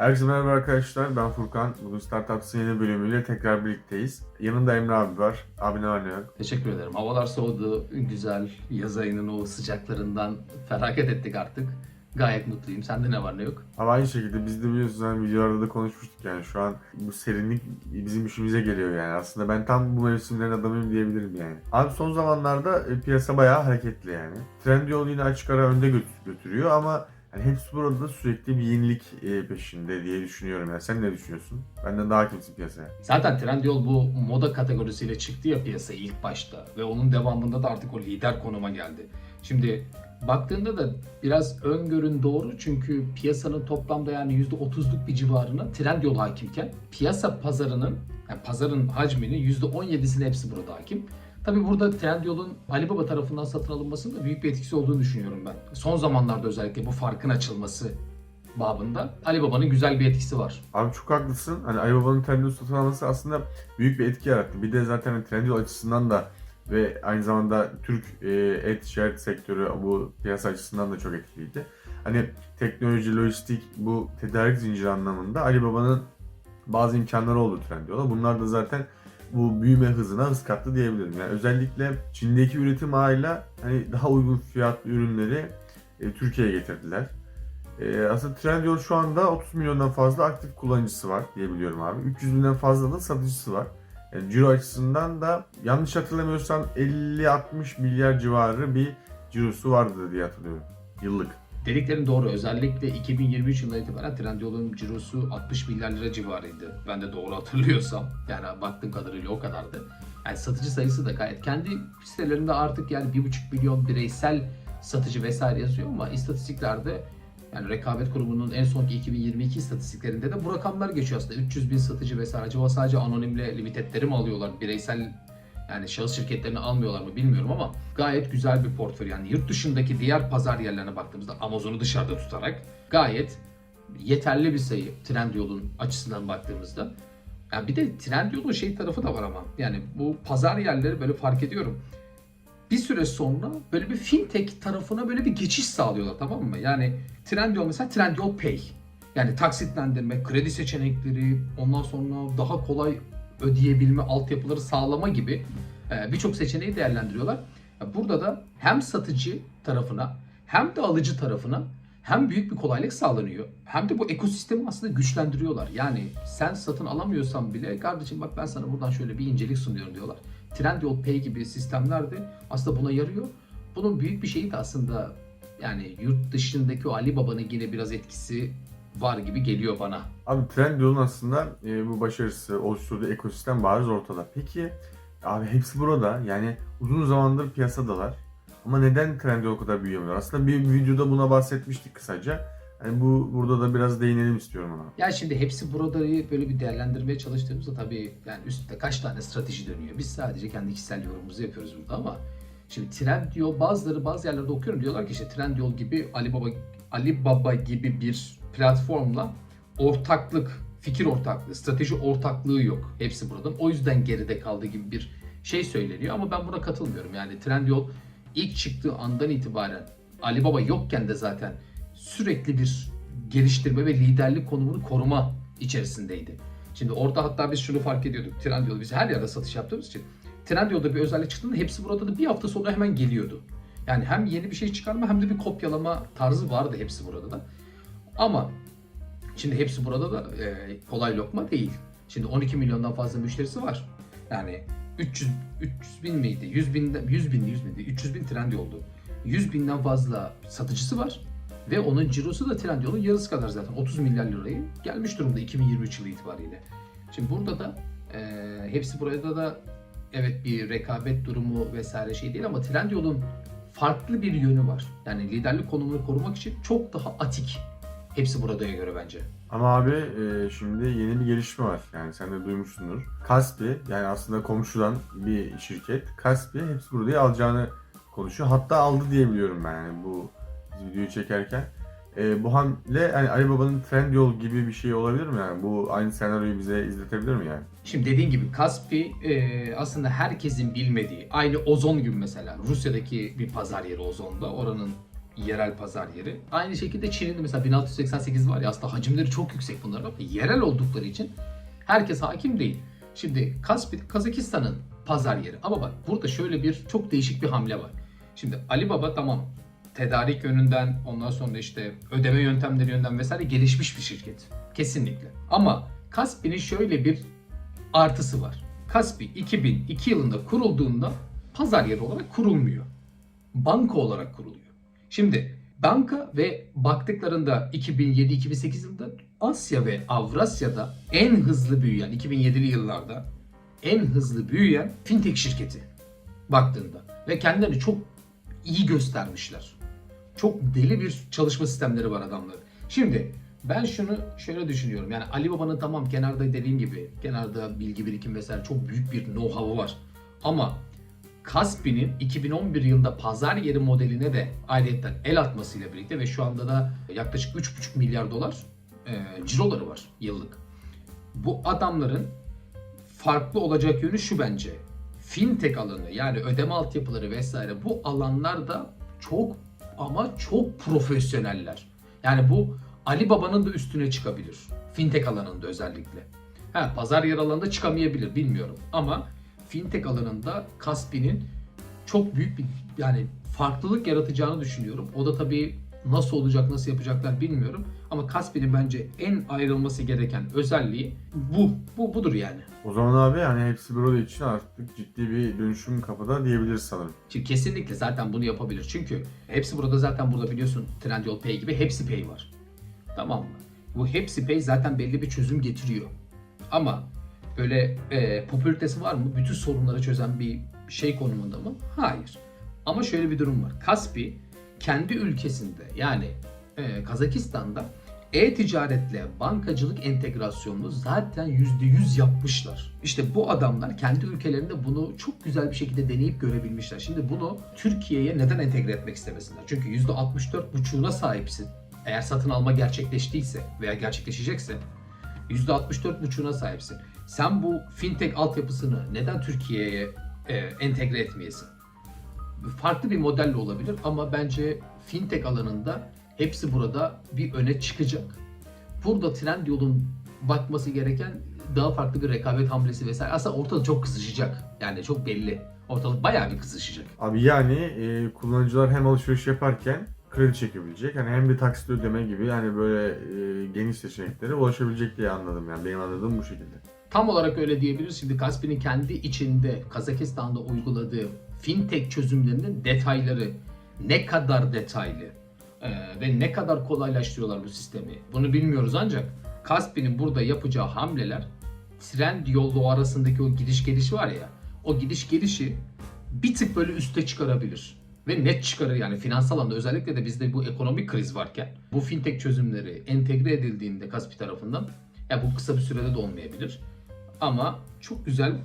Herkese merhaba arkadaşlar. Ben Furkan. Bugün Startups'ın yeni bölümüyle tekrar birlikteyiz. Yanında Emre abi var. Abi ne var ne yok? Teşekkür ederim. Havalar soğudu. Güzel yaz ayının o sıcaklarından feragat ettik artık. Gayet mutluyum. Sende ne var ne yok? Ama aynı şekilde biz de biliyorsunuz hani videolarda da konuşmuştuk yani şu an bu serinlik bizim işimize geliyor yani. Aslında ben tam bu mevsimlerin adamıyım diyebilirim yani. Abi son zamanlarda e, piyasa bayağı hareketli yani. Trendyol yine açık ara önde götü- götürüyor ama yani hepsi burada da sürekli bir yenilik e, peşinde diye düşünüyorum yani. Sen ne düşünüyorsun? Benden daha kimsin piyasaya? Zaten Trendyol bu moda kategorisiyle çıktı ya piyasaya ilk başta ve onun devamında da artık o lider konuma geldi. Şimdi baktığında da biraz öngörün doğru çünkü piyasanın toplamda yani %30'luk bir civarına Trendyol hakimken piyasa pazarının yani pazarın hacminin %17'sine hepsi burada hakim. Tabii burada Trendyol'un Alibaba tarafından satın alınmasının da büyük bir etkisi olduğunu düşünüyorum ben. Son zamanlarda özellikle bu farkın açılması babında Alibaba'nın güzel bir etkisi var. Abi çok haklısın. Hani Alibaba'nın Trendyol satın alması aslında büyük bir etki yarattı. Bir de zaten hani Trendyol açısından da ve aynı zamanda Türk e-ticaret sektörü bu piyasa açısından da çok etkiliydi. Hani teknoloji, lojistik, bu tedarik zinciri anlamında Alibaba'nın bazı imkanları oldu Trendyol'a. Bunlar da zaten bu büyüme hızına hız kattı diyebilirim. Yani özellikle Çin'deki üretim ağıyla hani daha uygun fiyatlı ürünleri e, Türkiye'ye getirdiler. Ee, aslında Trendyol şu anda 30 milyondan fazla aktif kullanıcısı var diyebiliyorum abi. 300 binden fazla da satıcısı var. Yani ciro açısından da yanlış hatırlamıyorsam 50-60 milyar civarı bir cirosu vardı diye hatırlıyorum. Yıllık. Dediklerin doğru. Özellikle 2023 yılından itibaren Trendyol'un cirosu 60 milyar lira civarıydı. Ben de doğru hatırlıyorsam. Yani baktığım kadarıyla o kadardı. Yani satıcı sayısı da gayet. Kendi sitelerinde artık yani 1,5 milyon bireysel satıcı vesaire yazıyor ama istatistiklerde yani rekabet kurumunun en sonki 2022 istatistiklerinde de bu rakamlar geçiyor aslında. 300 bin satıcı vesaire. Acaba sadece anonimle limitedleri mi alıyorlar? Bireysel yani şahıs şirketlerini almıyorlar mı bilmiyorum ama gayet güzel bir portföy. Yani yurt dışındaki diğer pazar yerlerine baktığımızda Amazon'u dışarıda tutarak gayet yeterli bir sayı Trendyol'un açısından baktığımızda. Yani bir de Trendyol'un şey tarafı da var ama yani bu pazar yerleri böyle fark ediyorum. Bir süre sonra böyle bir fintech tarafına böyle bir geçiş sağlıyorlar tamam mı? Yani Trendyol mesela Trendyol Pay. Yani taksitlendirme, kredi seçenekleri, ondan sonra daha kolay ödeyebilme altyapıları sağlama gibi e, birçok seçeneği değerlendiriyorlar. Burada da hem satıcı tarafına hem de alıcı tarafına hem büyük bir kolaylık sağlanıyor hem de bu ekosistemi aslında güçlendiriyorlar. Yani sen satın alamıyorsan bile kardeşim bak ben sana buradan şöyle bir incelik sunuyorum diyorlar. Trendyol Pay gibi sistemler de aslında buna yarıyor. Bunun büyük bir şeyi de aslında yani yurt dışındaki o Alibaba'nın yine biraz etkisi var gibi geliyor bana. Abi Trendyol'un aslında e, bu başarısı oluşturduğu ekosistem bariz ortada. Peki abi hepsi burada. Yani uzun zamandır piyasadalar. Ama neden Trendyol o kadar büyüyemiyor? Aslında bir videoda buna bahsetmiştik kısaca. Yani bu burada da biraz değinelim istiyorum ona. Ya şimdi hepsi burada böyle bir değerlendirmeye çalıştığımızda tabii yani üstte kaç tane strateji dönüyor. Biz sadece kendi kişisel yorumumuzu yapıyoruz burada ama şimdi Trendyol bazıları bazı yerlerde okuyorum diyorlar ki işte Trendyol gibi Alibaba Alibaba gibi bir platformla ortaklık, fikir ortaklığı, strateji ortaklığı yok. Hepsi buradan. O yüzden geride kaldı gibi bir şey söyleniyor ama ben buna katılmıyorum. Yani Trendyol ilk çıktığı andan itibaren Alibaba yokken de zaten sürekli bir geliştirme ve liderlik konumunu koruma içerisindeydi. Şimdi orada hatta biz şunu fark ediyorduk. Trendyol biz her yerde satış yaptığımız için Trendyol'da bir özellik çıktığında hepsi burada da bir hafta sonra hemen geliyordu. Yani hem yeni bir şey çıkarma hem de bir kopyalama tarzı vardı hepsi burada da. Ama şimdi hepsi burada da e, kolay lokma değil. Şimdi 12 milyondan fazla müşterisi var. Yani 300 300 bin miydi? 100 bin 100 bin 100 bindi. 300 bin Trendyol oldu. 100 binden fazla satıcısı var. Ve onun cirosu da Trendyol'un yarısı kadar zaten 30 milyar lirayı gelmiş durumda 2023 yılı itibariyle. Şimdi burada da e, hepsi burada da evet bir rekabet durumu vesaire şey değil ama Trendyol'un farklı bir yönü var. Yani liderlik konumunu korumak için çok daha atik. Hepsi buradaya göre bence. Ama abi e, şimdi yeni bir gelişme var. Yani sen de duymuşsundur. Kaspi yani aslında komşudan bir şirket. Kaspi hepsi burada alacağını konuşuyor. Hatta aldı diye biliyorum ben yani bu videoyu çekerken. E, bu hamle yani Alibaba'nın Trendyol gibi bir şey olabilir mi yani? Bu aynı senaryoyu bize izletebilir mi yani? Şimdi dediğin gibi Kaspi e, aslında herkesin bilmediği, aynı Ozon gibi mesela Rusya'daki bir pazar yeri Ozon'da. Oranın yerel pazar yeri. Aynı şekilde Çin'in de mesela 1688 var ya aslında hacimleri çok yüksek bunların ama yerel oldukları için herkes hakim değil. Şimdi Kazakistan'ın pazar yeri. Ama bak burada şöyle bir çok değişik bir hamle var. Şimdi Alibaba tamam tedarik yönünden ondan sonra işte ödeme yöntemleri yönünden vesaire gelişmiş bir şirket. Kesinlikle. Ama Kaspi'nin şöyle bir artısı var. Kaspi 2002 yılında kurulduğunda pazar yeri olarak kurulmuyor. Banka olarak kuruluyor. Şimdi banka ve baktıklarında 2007-2008 yılında Asya ve Avrasya'da en hızlı büyüyen 2007'li yıllarda en hızlı büyüyen fintech şirketi baktığında ve kendilerini çok iyi göstermişler. Çok deli bir çalışma sistemleri var adamların. Şimdi ben şunu şöyle düşünüyorum. Yani Ali Baba'nın tamam kenarda dediğim gibi kenarda bilgi birikim vesaire çok büyük bir know-how'u var. Ama Kaspi'nin 2011 yılında pazar yeri modeline de ayrıyetten el atmasıyla birlikte ve şu anda da yaklaşık 3,5 milyar dolar e, ciroları var yıllık. Bu adamların farklı olacak yönü şu bence. Fintech alanı yani ödeme altyapıları vesaire bu alanlarda çok ama çok profesyoneller. Yani bu Ali Baba'nın da üstüne çıkabilir. Fintech alanında özellikle. Ha, pazar yer alanında çıkamayabilir bilmiyorum. Ama fintech alanında Kaspi'nin çok büyük bir yani farklılık yaratacağını düşünüyorum. O da tabii nasıl olacak, nasıl yapacaklar bilmiyorum. Ama Kaspi'nin bence en ayrılması gereken özelliği bu. Bu budur yani. O zaman abi hani hepsi bir oda için artık ciddi bir dönüşüm kapıda diyebiliriz sanırım. Çünkü kesinlikle zaten bunu yapabilir. Çünkü hepsi burada zaten burada biliyorsun Trendyol Pay gibi hepsi Pay var. Tamam mı? Bu hepsi Pay zaten belli bir çözüm getiriyor. Ama böyle e, popülaritesi var mı? Bütün sorunları çözen bir şey konumunda mı? Hayır. Ama şöyle bir durum var. Kaspi kendi ülkesinde yani e, Kazakistan'da e-ticaretle bankacılık entegrasyonunu zaten %100 yapmışlar. İşte bu adamlar kendi ülkelerinde bunu çok güzel bir şekilde deneyip görebilmişler. Şimdi bunu Türkiye'ye neden entegre etmek istemesinler? Çünkü %64,5'una sahipsin. Eğer satın alma gerçekleştiyse veya gerçekleşecekse %64,5'una sahipsin. Sen bu fintech altyapısını neden Türkiye'ye e, entegre etmeyesin? Farklı bir modelle olabilir ama bence fintech alanında hepsi burada bir öne çıkacak. Burada Trendyol'un bakması gereken daha farklı bir rekabet hamlesi vesaire. Aslında ortada çok kızışacak. Yani çok belli. Ortalık bayağı bir kızışacak. Abi yani e, kullanıcılar hem alışveriş yaparken kredi çekebilecek. Hani hem bir taksit ödeme gibi yani böyle e, geniş seçeneklere ulaşabilecek diye anladım yani. Benim anladığım bu şekilde. Tam olarak öyle diyebiliriz. Şimdi Kaspi'nin kendi içinde Kazakistan'da uyguladığı fintech çözümlerinin detayları ne kadar detaylı e, ve ne kadar kolaylaştırıyorlar bu sistemi bunu bilmiyoruz ancak Kaspi'nin burada yapacağı hamleler Trendyol'la o arasındaki o gidiş geliş var ya o gidiş gelişi bir tık böyle üste çıkarabilir. Ve net çıkarır yani finansal alanda özellikle de bizde bu ekonomik kriz varken bu fintech çözümleri entegre edildiğinde Kaspi tarafından ya bu kısa bir sürede de olmayabilir. Ama çok güzel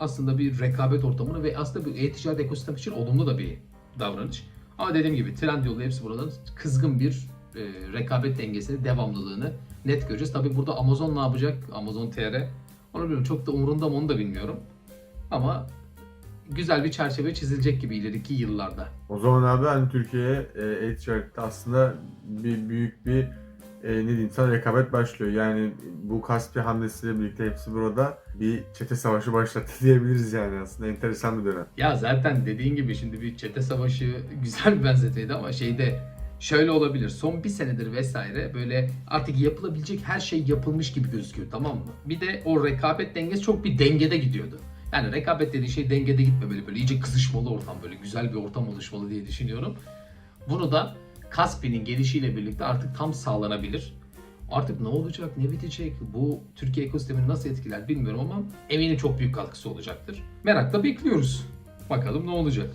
aslında bir rekabet ortamını ve aslında bir e-ticaret ekosistem için olumlu da bir davranış. Ama dediğim gibi Trendyol'da hepsi buradan kızgın bir e, rekabet dengesini, devamlılığını net göreceğiz. Tabi burada Amazon ne yapacak? Amazon TR. Onu bilmiyorum. Çok da umurunda mı onu da bilmiyorum. Ama güzel bir çerçeve çizilecek gibi ileriki yıllarda. O zaman abi hani Türkiye'ye e, e-ticarette aslında bir büyük bir e, ne diyeyim sana rekabet başlıyor. Yani bu Kaspi hamlesiyle birlikte hepsi burada bir çete savaşı başlattı diyebiliriz yani aslında enteresan bir dönem. Ya zaten dediğin gibi şimdi bir çete savaşı güzel bir benzetmeydi ama şeyde şöyle olabilir. Son bir senedir vesaire böyle artık yapılabilecek her şey yapılmış gibi gözüküyor tamam mı? Bir de o rekabet dengesi çok bir dengede gidiyordu. Yani rekabet dediği şey dengede gitmemeli böyle iyice kızışmalı ortam böyle güzel bir ortam oluşmalı diye düşünüyorum. Bunu da Kaspi'nin gelişiyle birlikte artık tam sağlanabilir. Artık ne olacak, ne bitecek, bu Türkiye ekosistemini nasıl etkiler bilmiyorum ama eminim çok büyük katkısı olacaktır. Merakla bekliyoruz. Bakalım ne olacak.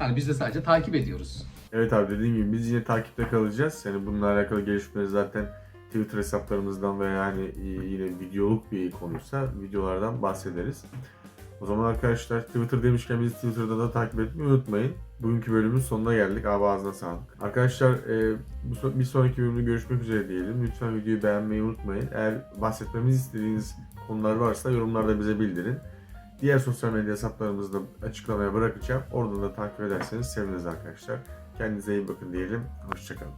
Yani biz de sadece takip ediyoruz. Evet abi dediğim gibi biz yine takipte kalacağız. Yani bununla alakalı gelişmeleri zaten Twitter hesaplarımızdan veya yani yine videoluk bir konuysa videolardan bahsederiz. O zaman arkadaşlar Twitter demişken bizi Twitter'da da takip etmeyi unutmayın. Bugünkü bölümün sonuna geldik. Abi ağzına sağlık. Arkadaşlar e, bir sonraki bölümde görüşmek üzere diyelim. Lütfen videoyu beğenmeyi unutmayın. Eğer bahsetmemizi istediğiniz konular varsa yorumlarda bize bildirin. Diğer sosyal medya hesaplarımızı da açıklamaya bırakacağım. Oradan da takip ederseniz seviniriz arkadaşlar. Kendinize iyi bakın diyelim. Hoşçakalın.